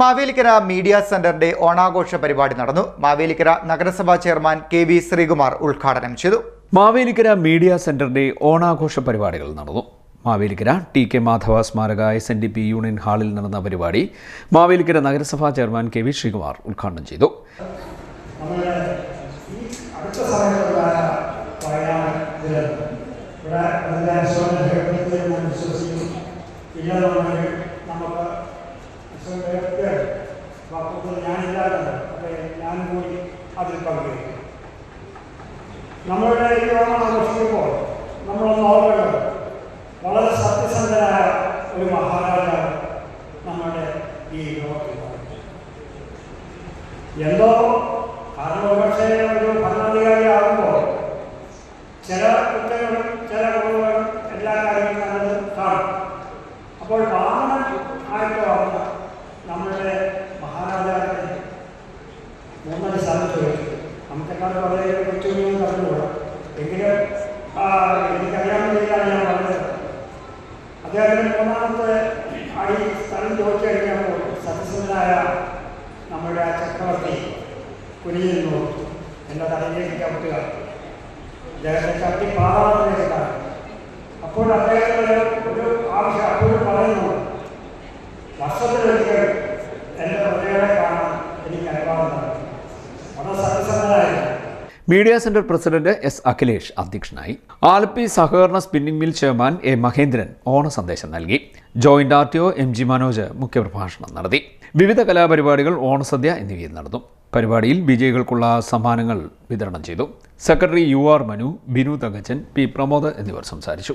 Mavelikkara media സെന്ററിന്റെ ഓണാഘോഷ പരിപാടി നടന്നു. മാവേലിക്കര നഗരസഭാ ചെയർമാൻ കെ വി ശ്രീകുമാർ ഉദ്ഘാടനം ചെയ്തു. മാവേലിക്കര മീഡിയ സെന്ററിന്റെ ഓണാഘോഷ പരിപാടികൾ നടന്നു. മാവേലിക്കര ടി കെ മാധവ സ്മാരക S N D P union ഹാളിൽ നടന്ന പരിപാടി മാവേലിക്കര നഗരസഭാ ചെയർമാൻ കെ വി ശ്രീകുമാർ ഉദ്ഘാടനം ചെയ്തു. ഇവിടെ നമുക്ക് അതിൽ നമ്മളുടെ ഈ ഓണം ആഘോഷിക്കുമ്പോൾ നമ്മളൊന്ന് ഓർക്കേണ്ടത് വളരെ സത്യസന്ധനായ ഒരു മഹാരാജാവ് നമ്മുടെ ഈ ലോകത്തിലുണ്ട് എന്തോ കാരണം ഒരു ഭരണാധികാരി ആകുമ്പോൾ ചില കുറ്റങ്ങളും ചില കുറവുകളും എല്ലാ കാര്യങ്ങളും കാണും. അപ്പോൾ നമുക്കെക്കാൾ വളരെ കൊച്ചുകുഞ്ഞും കണ്ടുകൂടാ എങ്കിലും എനിക്കറിയാവുന്ന ഞാൻ പറഞ്ഞത്. അദ്ദേഹത്തിന് മൂന്നാമത്തെ ആയി സ്ഥലം ചോദിച്ചു നമ്മുടെ ആ ചക്രവർത്തി കുനിഞ്ഞു എന്റെ തലയിലേക്ക് ചവിട്ടുക അദ്ദേഹത്തെ ചവിട്ടി പാതാളത്തിലേക്ക് താഴ്ത്തി അപ്പോൾ അദ്ദേഹത്തിന് ഒരു ആവശ്യം അപ്പോഴും പറയുന്നു. വർഷത്തിലൊരിക്കൽ എന്റെ പ്രജകളെ കാണാൻ എനിക്ക് അനുവാദം media centre president S Akhilesh അധ്യക്ഷനായി. ആലപ്പി സഹകരണ spinning mill chairman A Mahendran ഓണ സന്ദേശം നൽകി. Joint R T M G Manoj മുഖ്യപ്രഭാഷണം നടത്തി. വിവിധ കലാപരിപാടികൾ ഓണസദ്യ എന്നിവയിൽ നടന്നു. പരിപാടിയിൽ വിജയികൾക്കുള്ള സമ്മാനങ്ങൾ വിതരണം ചെയ്തു. Secretary U R Manu Binu Thankachan P Pramod എന്നിവർ സംസാരിച്ചു.